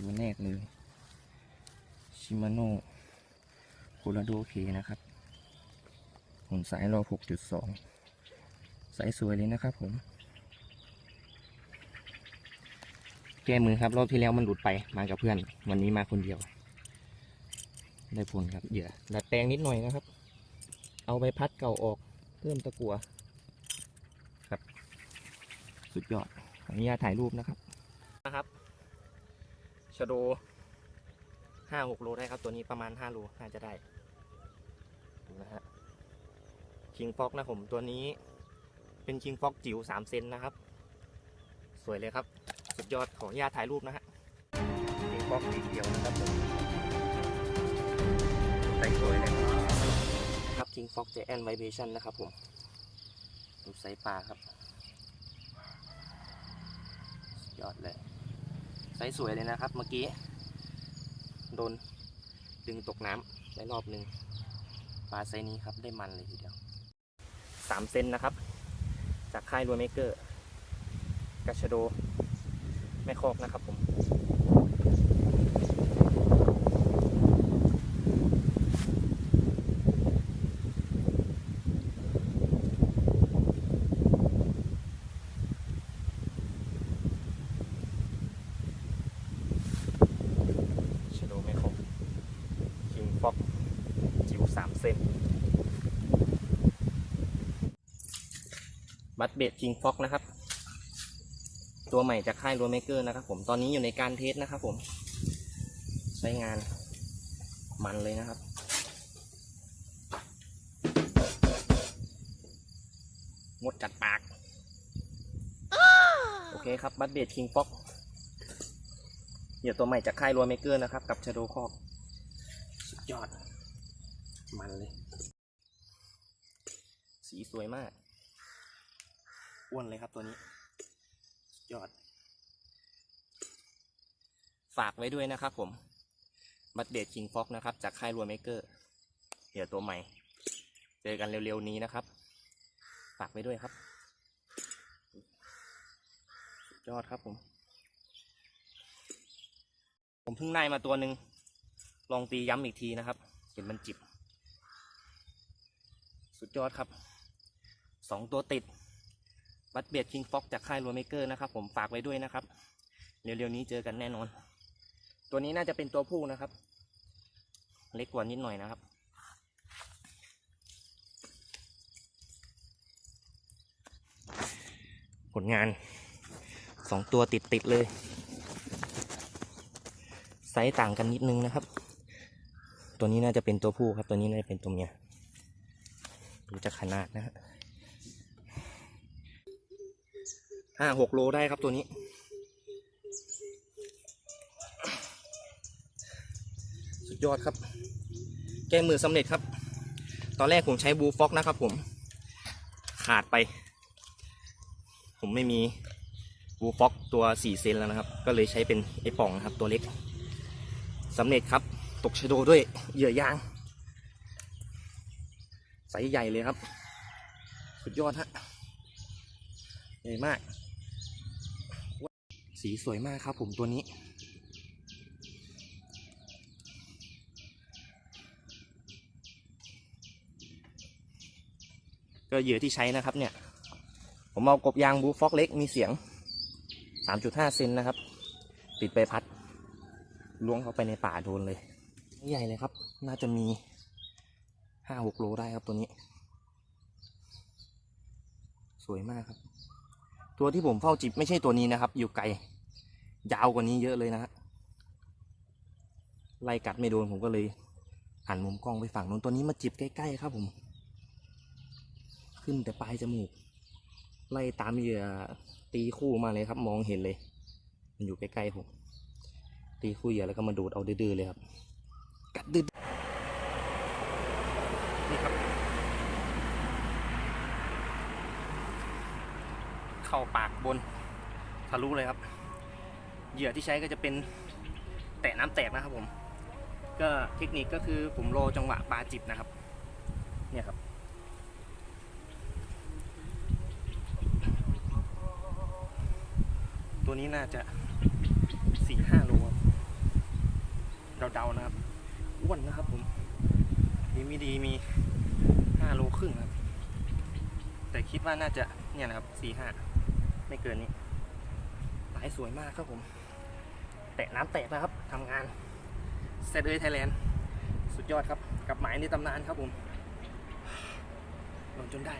ตัวแรกเลยชิมาโน่โคลาโดเคนะครับหุ่นสายรอ6.2 สายสวยเลยนะครับผม แก้มือครับรอบที่แล้วมันหลุดไปมากับเพื่อน วันนี้มาคนเดียว ได้ผลครับเหยื่อดัดแปลงนิดหน่อยนะครับ เอาใบพัดเก่าออกเพิ่มตะกัวครับ สุดยอดขออนุญาตถ่ายรูปนะครับนะครับ ชะโดห้าหกโลได้ครับตัวนี้ประมาณห้าโลน่าจะได้ดูนะฮะคิงฟอกนะผมตัวนี้ เป็นคิงฟอกจิ๋วสามเซนนะครับ สวยเลยครับ สุดยอดขออนุญาตถ่ายรูปนะฮะคิงฟอกสีเขียวนะครับผมใส่สวยเลยครับคิงฟอกเจแอนไวเบชั่นนะครับผมดูไซส์ปลาครับสุดยอดเลย ไซส์สวยเลยนะครับเมื่อกี้ โดนดึงตกน้ำได้รอบหนึ่งปลาไซส์นี้ครับได้มันเลยทีเดียวสามเซนนะครับ จากค่ายรัวเมเกอร์กาชโดแม่คอกนะครับผม ชโดไม่ครบคิงฟอกจิ๋วสาม เซนบัตเบดคิงฟอกนะครับ ตัวใหม่จากค่ายรัวเมเกอร์นะครับผมตอนนี้อยู่ในการเทสนะครับผมใช้งานมันเลยนะครับงดกัดปาก โอเคครับบัตเบดคิงฟอกเหยื่อตัวใหม่จากค่ายรัวเมเกอร์นะครับ กับชาโดคอกสุดยอด มันเลย สีสวยมาก อ้วนเลยครับตัวนี้ ยอด ฝากไว้ด้วยนะครับผม บัตเดดคิงฟ็อกนะครับ จากค่ายรัวเมเกอร์เหยื่อตัวใหม่ เจอกันเร็วๆนี้นะครับ ฝากไว้ด้วยครับ ยอดครับผม ผมเพิ่งได้มาตัวหนึ่งลองตีย้ำอีกทีนะครับ เห็นมันจิบ สุดยอดครับสองตัวติด บัตเบียดคิงฟ็อกจากค่ายรัวเมเกอร์นะครับผมฝากไว้ด้วยนะครับ เร็วๆนี้เจอกันแน่นอน ตัวนี้น่าจะเป็นตัวผู้นะครับ เล็กกว่านิดหน่อยนะครับผลงานสองตัวติดๆเลย ไซส์ต่างกันนิดนึงนะครับ ตัวนี้น่าจะเป็นตัวผู้ครับ ตัวนี้น่าจะเป็นตัวเมีย ดูจากขนาดนะฮะห้าหกโลได้ครับตัวนี้ สุดยอดครับ แก้มือสำเร็จครับ ตอนแรกผมใช้บูฟ็อกนะครับผม ขาดไป ผมไม่มีบูฟ็อกตัวสี่เซนแล้วนะครับ ก็เลยใช้เป็นไอป่องนะครับตัวเล็กสำเร็จครับ ตกชะโดด้วยเหยื่อยาง ไซส์ใหญ่เลยครับ สุดยอดฮะใหญ่มาก สีสวยมากครับผมตัวนี้ก็เหยื่อที่ใช้นะครับเนี่ย ผมเอากบยางบูฟ็อกเล็กมีเสียง 3.5 เซนนะครับ ติดใบพัดล้วงเข้าไปในป่าโดนเลย ใหญ่เลยครับ น่าจะมี ห้าหกโลได้ครับตัวนี้ สวยมากครับ ตัวที่ผมเฝ้าจิบไม่ใช่ตัวนี้นะครับ อยู่ไกล ยาวกว่านี้เยอะเลยนะฮะไล่กัดไม่โดนผมก็เลยหันมุมกล้องไปฝั่งนู้นตัวนี้มาจิบใกล้ๆครับผม ขึ้นแต่ปลายจมูก ไล่ตามเหยื่อตีคู่มาเลยครับ มองเห็นเลย มันอยู่ใกล้ๆผมตีคู่เหยื่อแล้วก็มาดูดเอาดื้อๆเลยครับกัดดื้อนี่ครับ เข้าปากบนทะลุเลยครับ เหยื่อที่ใช้ก็จะเป็นแตะน้ำแตกนะครับผม ก็เทคนิคก็คือผมรอจังหวะปลาจิบนะครับ เนี่ยครับ ตัวนี้น่าจะสี่ห้าโลครับเดาๆนะครับ อ้วนนะครับผมดีไม่ดีมีห้าโลครึ่งครับ แต่คิดว่าน่าจะเนี่ยนะครับสี่ห้าไม่เกินนี้หลายสวยมากครับผม แตะน้ำแตกนะครับทำงานเซตเอยไทยแลนด์สุดยอดครับ กับหมายในตำนานครับผมลงจนได้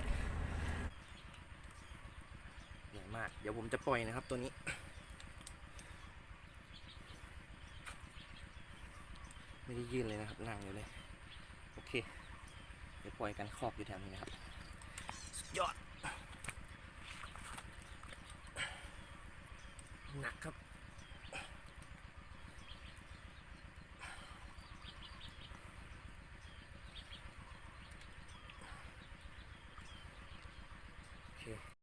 ใหญ่มาก เดี๋ยวผมจะปล่อยนะครับตัวนี้ไม่ได้ยื่นเลยนะครับนั่งอยู่เลย โอเค เดี๋ยวปล่อยกันครอบอยู่แถวนี้นะครับ ยอด หนักครับ โอเค